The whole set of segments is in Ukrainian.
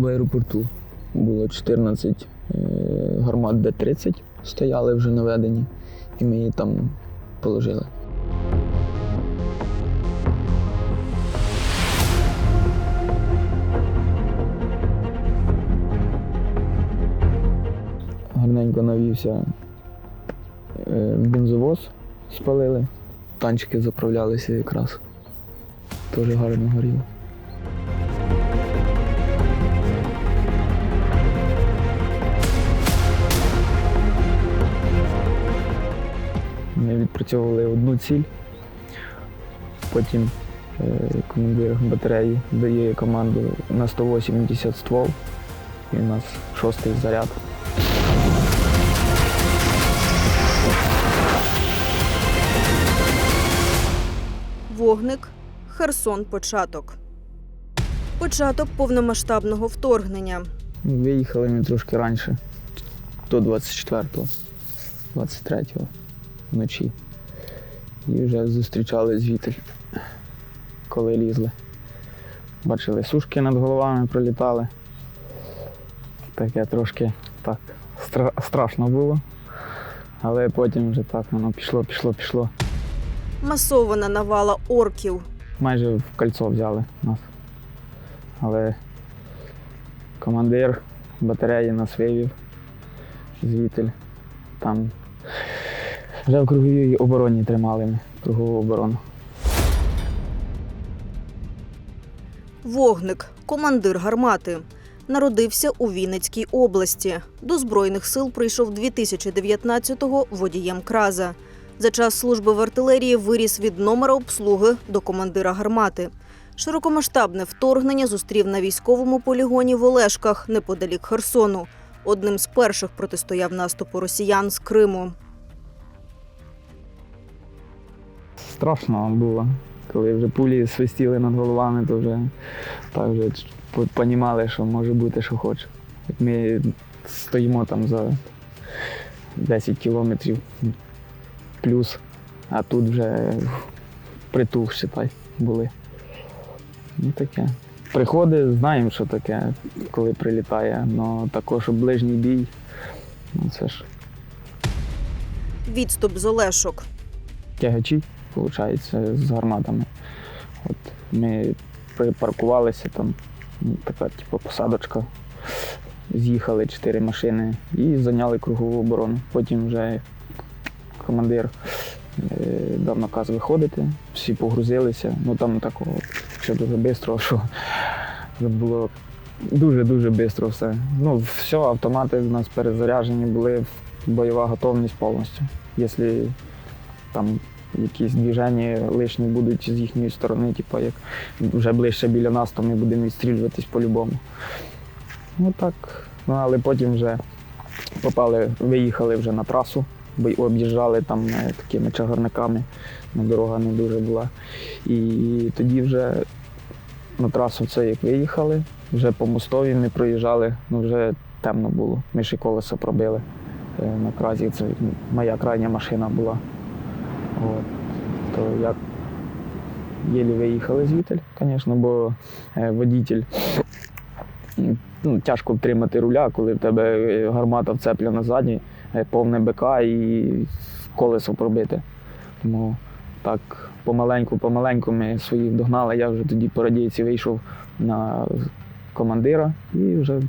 в аеропорту. Було 14 е, гармат Д-30, стояли вже наведені, і ми її там положили. Гарненько навівся е, бензовоз, спалили, танчики заправлялися якраз. Теж гарно горіло. Відпрацьовували одну ціль. Потім е, командир батареї дає команду на 180 ствол. І у нас шостий заряд. Вогник Херсон початок. Початок повномасштабного вторгнення. Виїхали ми трошки раніше, до 24-го, 23-го вночі. І вже зустрічали звідти, коли лізли. Бачили, сушки над головами пролітали. Таке трошки так стра- страшно було. Але потім вже так воно пішло, пішло, пішло. Масована навала орків. Майже в кольцо взяли нас. Але командир батареї нас вивів звідти. Там вже в круговій обороні тримали кругову оборону. Вогник командир гармати. Народився у Вінницькій області. До Збройних сил прийшов 2019-го водієм краза. За час служби в артилерії виріс від номера обслуги до командира гармати. Широкомасштабне вторгнення зустрів на військовому полігоні в Олешках неподалік Херсону. Одним з перших протистояв наступу росіян з Криму. Страшно було. Коли вже пулі свистіли над головами, то вже так вже розуміли, що може бути, що хоче. Як ми стоїмо там за 10 кілометрів плюс, а тут вже притул, считай, були. Ну таке. Приходи, знаємо, що таке, коли прилітає, але також ближній бій, ну це ж Відступ з Олешок. тягачі, виходить, з гарматами. От ми припаркувалися там, ну, така типу, посадочка. З'їхали чотири машини і зайняли кругову оборону. Потім вже командир е, дав наказ виходити, всі погрузилися. Ну там такого все дуже швидко, що це було дуже-дуже швидко все. Ну, все, автомати у нас перезаряджені були, бойова готовність повністю. Якщо там якісь движення лишні будуть з їхньої сторони, типу, як вже ближче біля нас, то ми будемо відстрілюватись по-любому. Ну так. Ну, але потім вже попали, виїхали вже на трасу, бо об'їжджали там е, такими чагарниками, ну, дорога не дуже була. І тоді вже на трасу це як виїхали, вже по мостові ми проїжджали, ну вже темно було. Ми ще колесо пробили е, на кразі. Це моя крайня машина була. От. То як єлі виїхали звідти, звісно, бо е, водитель ну, тяжко втримати руля, коли в тебе е, гармата вцеплена ззаді, е, повне БК і колесо пробите. Тому так помаленьку, помаленьку ми своїх догнали. Я вже тоді по радійці вийшов на командира і вже,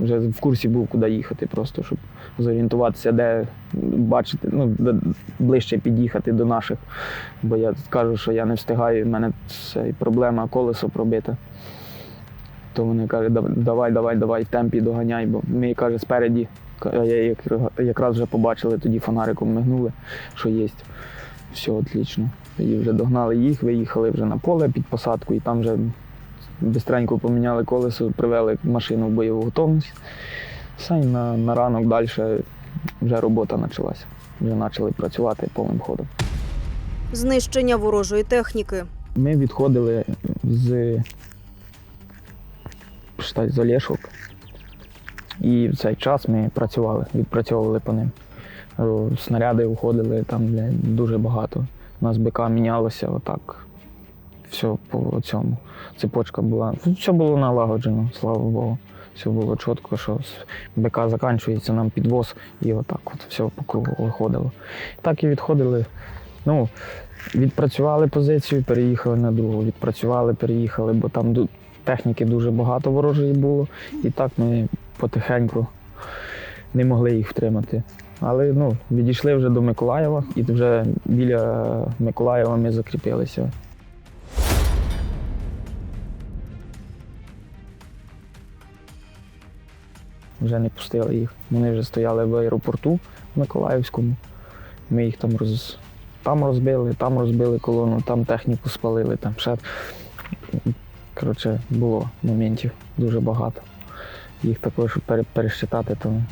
вже в курсі був, куди їхати, просто щоб зорієнтуватися, де бачити, ну, де ближче під'їхати до наших. Бо я кажу, що я не встигаю, в мене це і проблема колесо пробите. То вони кажуть, давай, давай, давай, в темпі доганяй, бо ми каже, спереді. Я якраз вже побачили, тоді фонариком мигнули, що є. Все отлично. Тоді вже догнали їх, виїхали вже на поле під посадку, і там вже бистренько поміняли колесо, привели машину в бойову готовність. Все, і на, на ранок далі вже робота почалася. Вже почали працювати повним ходом. Знищення ворожої техніки. Ми відходили з, з Олешок. І в цей час ми працювали, відпрацьовували по ним. Снаряди виходили там дуже багато. У нас БК мінялося отак. Все по цьому. Цепочка була. Все було налагоджено, слава Богу. Все було чітко, що БК закінчується, нам підвоз, і отак от все по кругу виходило. Так і відходили. Ну, відпрацювали позицію, переїхали на другу. Відпрацювали, переїхали, бо там техніки дуже багато ворожої було. І так ми потихеньку не могли їх втримати. Але ну, відійшли вже до Миколаєва, і вже біля Миколаєва ми закріпилися. Вже не пустили їх. Вони вже стояли в аеропорту Миколаївському. Ми їх там роз... там розбили, там розбили колону, там техніку спалили, там ще. Коротше, було моментів дуже багато. Їх також пересчитати, то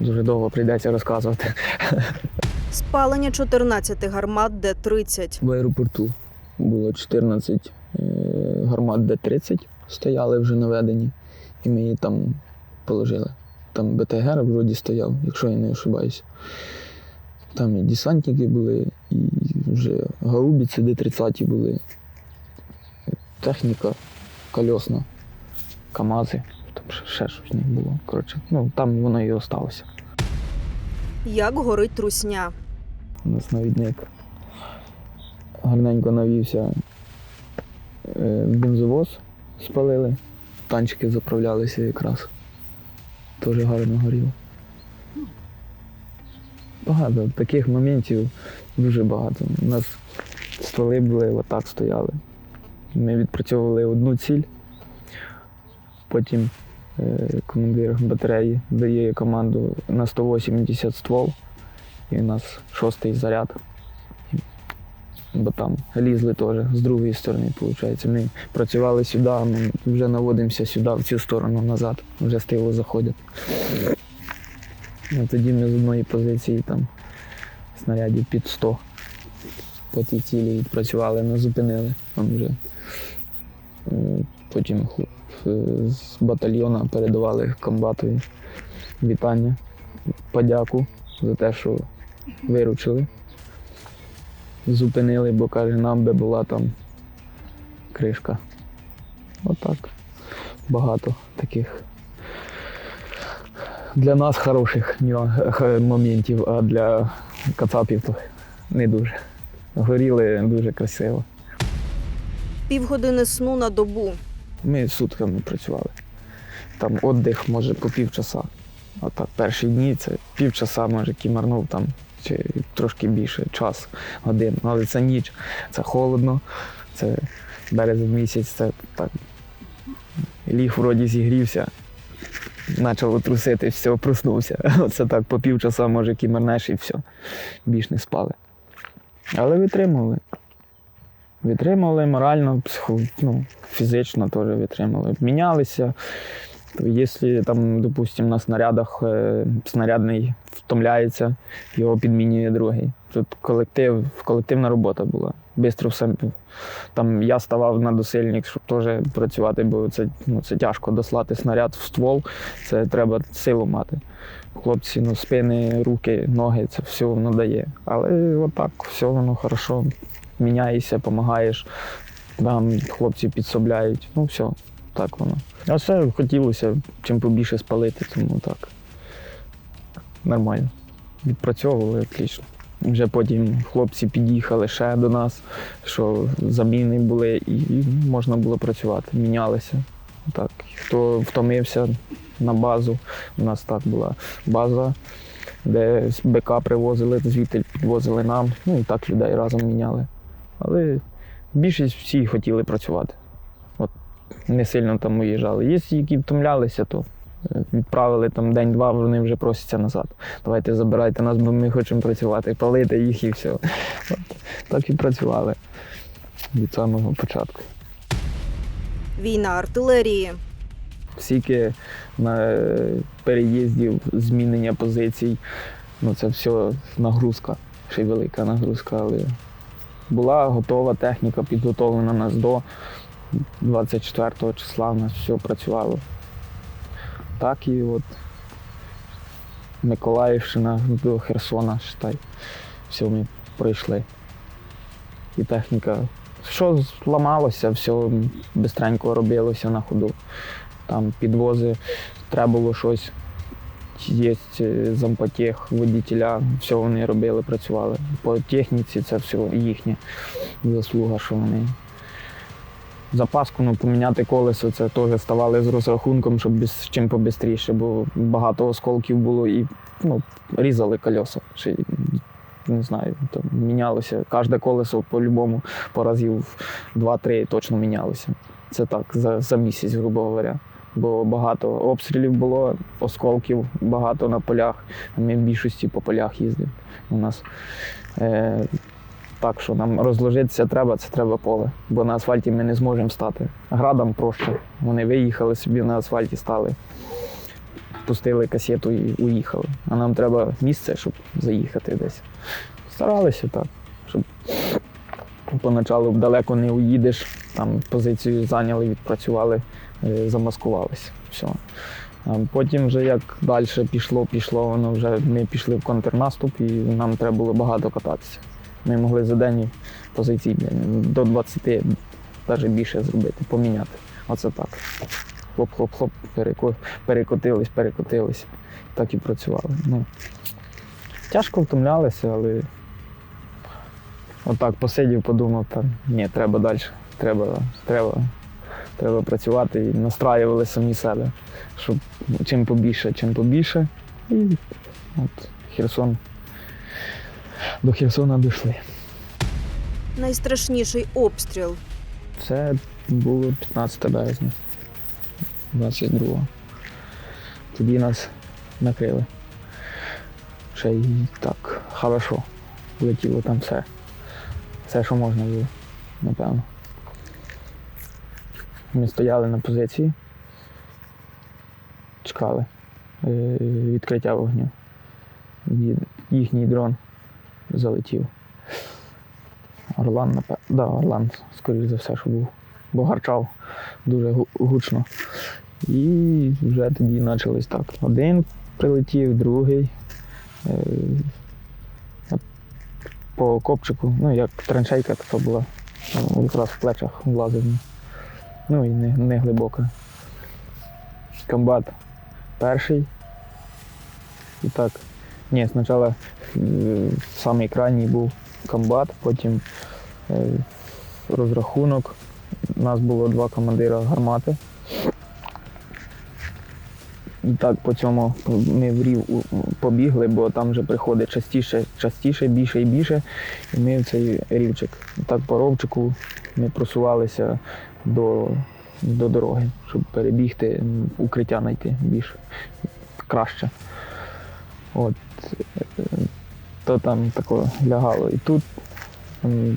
дуже довго прийдеться розказувати. Спалення 14 гармат Д-30. В аеропорту було 14 е, гармат Д-30, стояли вже наведені, і ми її там положили. Там БТГР вроді стояв, якщо я не ошибаюсь. Там і десантники були, і вже гаубиці Д-30 були. Техніка кольосна, КАМАЗи, там ще, щось них було. Коротше, ну там воно і осталося. Як горить трусня. У нас навідник гарненько навівся е, бензовоз, спалили, танчики заправлялися якраз. Теж гарно горіло. Багато таких моментів дуже багато. У нас стволи були, отак стояли. Ми відпрацьовували одну ціль, потім е, командир батареї дає команду на 180 ствол. І у нас шостий заряд. Бо там лізли теж з другої сторони, виходить. Ми працювали сюди, ми вже наводимося сюди, в цю сторону назад, вже з тилу заходять. Ну, тоді ми з одної позиції там снарядів під 100 по тій цілі відпрацювали, не зупинили. Там вже. Потім е, з батальйона передавали комбатові вітання, подяку за те, що виручили. Зупинили, бо каже, нам би була там кришка. Отак. Багато таких для нас хороших моментів, а для кацапів то не дуже. Горіли дуже красиво. Півгодини сну на добу. Ми сутками працювали. Там віддих може по півчаса. А так перші дні це півчаса, може, кімарнув там чи трошки більше, час, годин. Але це ніч, це холодно, це березень місяць, це так. Ліг вроді зігрівся, почало трусити, все, проснувся. Оце так по півчаса, може, кімарнеш і все. Більш не спали. Але витримували. Витримали морально, психо, ну, фізично теж витримали. Мінялися. Якщо там, допустимо, на снарядах е, снарядний втомляється, його підмінює другий. Тут колектив, колективна робота була. Бистро все. Там я ставав на досильник, щоб теж працювати, бо це, ну, це тяжко дослати снаряд в ствол, це треба силу мати. Хлопці, ну, спини, руки, ноги, це все воно дає. Але отак, все воно хорошо. Міняєшся, допомагаєш. Там хлопці підсобляють. Ну, все, так воно. А все хотілося чим побільше спалити, тому так. Нормально. Відпрацьовували отлично. Вже потім хлопці під'їхали ще до нас, що заміни були, і, можна було працювати. Мінялися. Так. Хто втомився на базу, у нас так була база, де БК привозили, звідти підвозили нам. Ну і так людей разом міняли. Але більшість всі хотіли працювати. Не сильно там виїжджали. Є, які втомлялися, то е, відправили там день-два, вони вже просяться назад. Давайте забирайте нас, бо ми хочемо працювати, палити їх і все. От, так і працювали від самого початку. Війна артилерії. Скільки на е, переїздів, змінення позицій, ну це все нагрузка, ще й велика нагрузка, але була готова техніка, підготовлена нас до 24 числа, у нас все працювало. Так і от Миколаївщина до Херсона, считай, все ми пройшли. І техніка, що зламалося, все бистренько робилося на ходу. там підвози, треба було щось. Є е, зампотех, водітеля, все вони робили, працювали. По техніці це все їхня заслуга, що вони. Запаску ну, поміняти колесо, це теж ставали з розрахунком, щоб без, чим побистріше, бо багато осколків було і ну, різали кольоса. Ще, не знаю, там, мінялося. Кожне колесо по-любому по разів 2-3 точно мінялося. Це так, за, за місяць, грубо говоря. Бо багато обстрілів було, осколків багато на полях. Ми в більшості по полях їздимо. У нас е, так, що нам розложитися треба, це треба поле. Бо на асфальті ми не зможемо стати. Градам проще. Вони виїхали собі на асфальті, стали, пустили касету і уїхали. А нам треба місце, щоб заїхати десь. Старалися так, щоб поначалу далеко не уїдеш, там позицію зайняли, відпрацювали, е, замаскувалися. Все. А потім, вже як далі пішло, пішло, воно вже ми пішли в контрнаступ і нам треба було багато кататися. Ми могли за день позицій до 20, навіть більше зробити, поміняти. Оце так. Хлоп-хлоп-хлоп, переко- перекотились, перекотились. Так і працювали. Ну, тяжко втомлялися, але отак посидів, подумав, та ні, треба далі. Треба, треба, треба працювати і настраювали самі себе, щоб чим побільше, чим побільше. І от Херсон. До Херсона дійшли. Найстрашніший обстріл. Це було 15 березня 22-го. Тоді нас накрили. Ще й так хорошо. Летіло там все. Все, що можна було, напевно. Ми стояли на позиції, чекали е, відкриття вогню. Їхній дрон залетів. Орлан, напевно. Да, Орлан, скоріш за все, що був. Бо гарчав дуже гучно. І вже тоді почалось так. Один прилетів, другий. Е, по копчику, ну як траншейка така була, якраз в плечах влазив. Ну і не, не глибока. Комбат перший. І так. Ні, спочатку е, самий крайній був комбат, потім е, розрахунок. У нас було два командира гармати. І так по цьому ми в рів побігли, бо там вже приходить частіше, частіше, більше і більше. І ми в цей рівчик. Так по ровчику ми просувалися до, до дороги, щоб перебігти, укриття знайти більш краще. От, е, то там тако лягало. І тут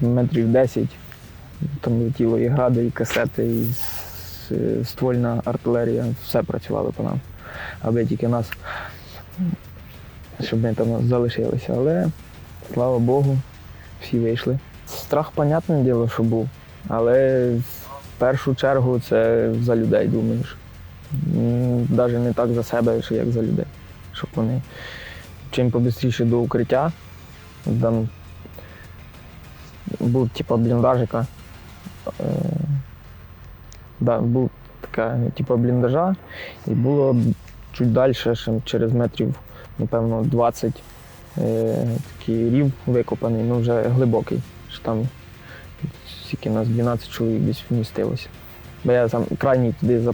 метрів 10 там летіло і гради, і касети, і ствольна артилерія, все працювало по нам. Аби тільки нас, щоб ми там залишилися. Але слава Богу, всі вийшли. Страх, понятне діло, що був. Але в першу чергу це за людей думаєш. Навіть не так за себе, як за людей. Щоб вони чим побистріше до укриття. Там був типу бліндажика. Е, да, був така, типу бліндажа, і було чуть далі, через метрів, напевно, 20 е, такий рів викопаний, ну вже глибокий. Що там скільки нас 12 чоловік десь вмістилося. Бо я сам крайній туди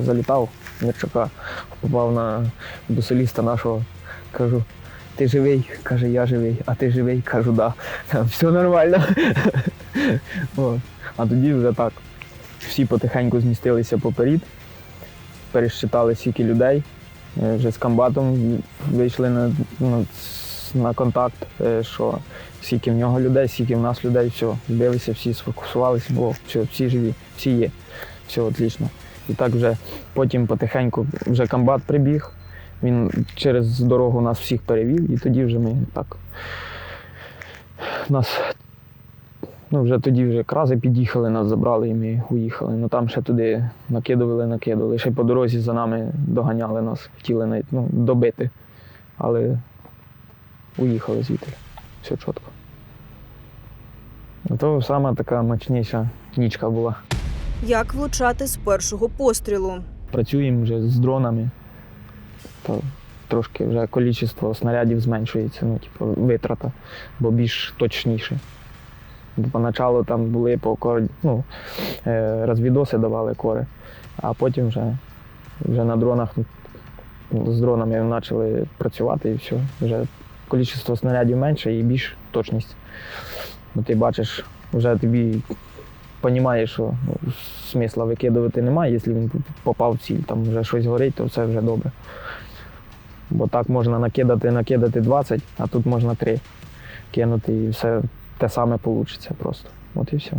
залітав, Мірчака, попав на до соліста нашого, кажу, ти живий? Каже, я живий, а ти живий? Кажу, да. Все нормально. А тоді вже так. Всі потихеньку змістилися поперед, пересчитали скільки людей. Е, Вже з комбатом вийшли на, ну, на контакт, е, що скільки в нього людей, скільки в нас людей, все, збилися, всі сфокусувалися, о, все, всі живі, всі є, все отлично. І так вже потім потихеньку вже комбат прибіг, він через дорогу нас всіх перевів, і тоді вже ми так. Нас Ну, вже тоді вже крази під'їхали, нас забрали і ми уїхали. Ну там ще туди накидували, накидували. Ще по дорозі за нами доганяли нас, хотіли навіть ну, добити. Але уїхали звідти. Все чітко. Ну, То сама така мощніша нічка була. Як влучати з першого пострілу? працюємо вже з дронами, то трошки вже кількість снарядів зменшується, ну, типу, витрата, бо більш точніше. Бо поначалу там були по кор... ну, е, розвідоси давали кори, а потім вже, вже на дронах ну, з дронами почали працювати і все. Вже кількість снарядів менше і більш точність. Бо ти бачиш, вже тобі розумієш, що ну, смисла викидувати немає, якщо він попав в ціль, там вже щось горить, то це вже добре. Бо так можна накидати, накидати 20, а тут можна 3 кинути і все те саме вийде просто. От і все.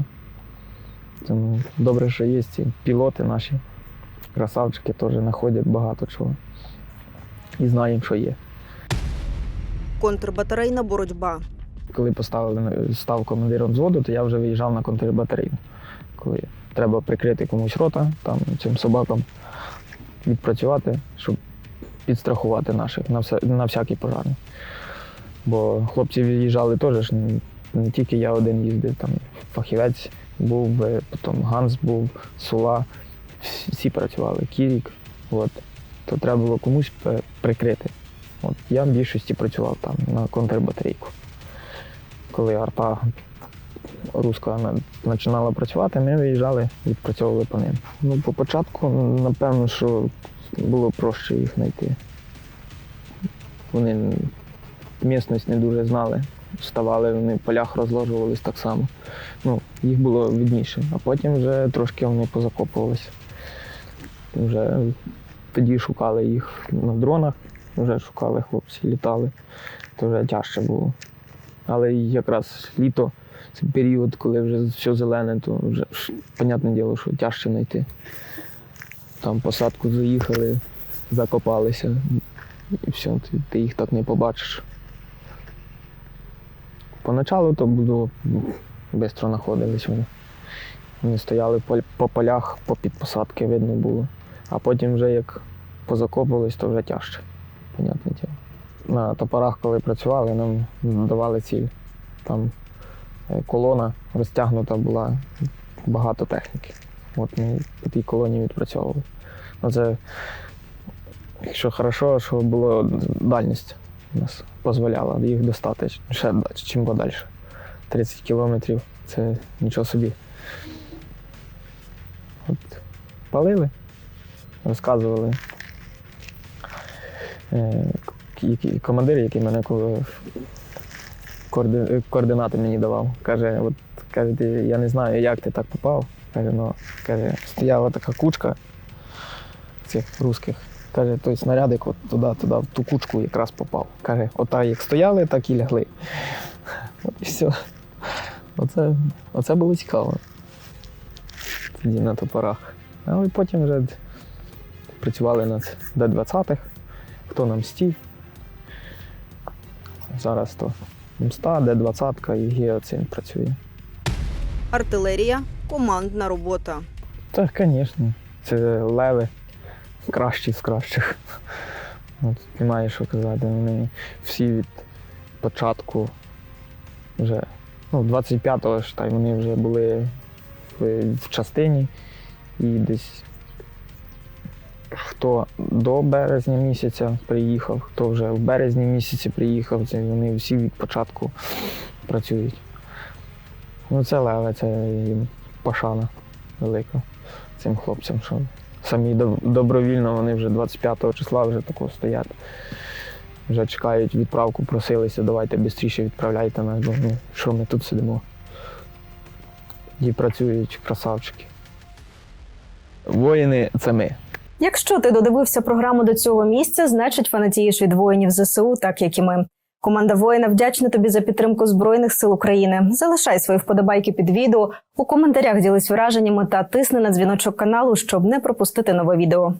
Тому добре, що є ці пілоти наші, красавчики теж знаходять багато чого. І знаємо, що є. Контрбатарейна боротьба. Коли поставили став командиром взводу, то я вже виїжджав на контрбатарейну. Коли треба прикрити комусь рота, там цим собакам відпрацювати, щоб підстрахувати наших на, все, на всякий пожарний. Бо хлопці виїжджали теж не, не тільки я один їздив, там фахівець був, потім Ганс був, Сула, всі працювали, Кірік. От. То треба було комусь прикрити. От я в більшості працював там на контрбатарейку. Коли арта руська на- починала працювати, ми виїжджали, відпрацьовували по ним. Ну, по початку, напевно, що було проще їх знайти. Вони місцевість не дуже знали. Вставали, вони в полях розложувались так само. Ну, їх було видніше, а потім вже трошки вони позакопувалися. Вже тоді шукали їх на дронах, вже шукали хлопці, літали, то вже тяжче було. Але якраз літо, це період, коли вже все зелене, то вже понятне діло, що тяжче знайти. Там посадку заїхали, закопалися, і все, ти, ти їх так не побачиш. Поначалу то було швидко знаходились вони. Вони стояли по, по полях, по під посадки видно було. А потім вже як позакопувались, то вже тяжче, понятне діло. На топорах, коли працювали, нам давали ціль. Там колона розтягнута була, багато техніки. От ми по тій колоні відпрацьовували. Ну, це, якщо хорошо, що була дальність у нас дозволяла їх достати ще чим подальше. 30 кілометрів це нічого собі. От палили, розказували. Е, командир, який мене коорди- координати мені давав. Каже, от каже, ти, я не знаю, як ти так попав. Каже, ну, каже, стояла така кучка цих русських. Каже, той снарядик от туди, туди, в ту кучку якраз попав. Каже, отак як стояли, так і лягли. От і все. Оце, оце було цікаво. Тоді на топорах. Але потім вже працювали над Д-20, хто нам стів. Зараз то мста, Д-20 і геоцин працює. Артилерія командна робота. Так, звісно. Це леви кращі з кращих. От, немає що казати. Вони всі від початку вже, ну, 25-го ж та й вони вже були в, в частині і десь хто до березня місяця приїхав, хто вже в березні місяці приїхав, це вони всі від початку працюють. Ну, це леве, це їм пошана велика цим хлопцям, що самі добровільно вони вже 25 числа вже такого стоять. Вже чекають відправку, просилися, давайте швидше відправляйте нас, бо ну, що ми тут сидимо. І працюють красавчики. Воїни це ми. Якщо ти додивився програму до цього місця, значить фанатієш від воїнів ЗСУ, так як і ми. Команда воїна вдячна тобі за підтримку Збройних сил України. Залишай свої вподобайки під відео, у коментарях ділись враженнями та тисни на дзвіночок каналу, щоб не пропустити нове відео.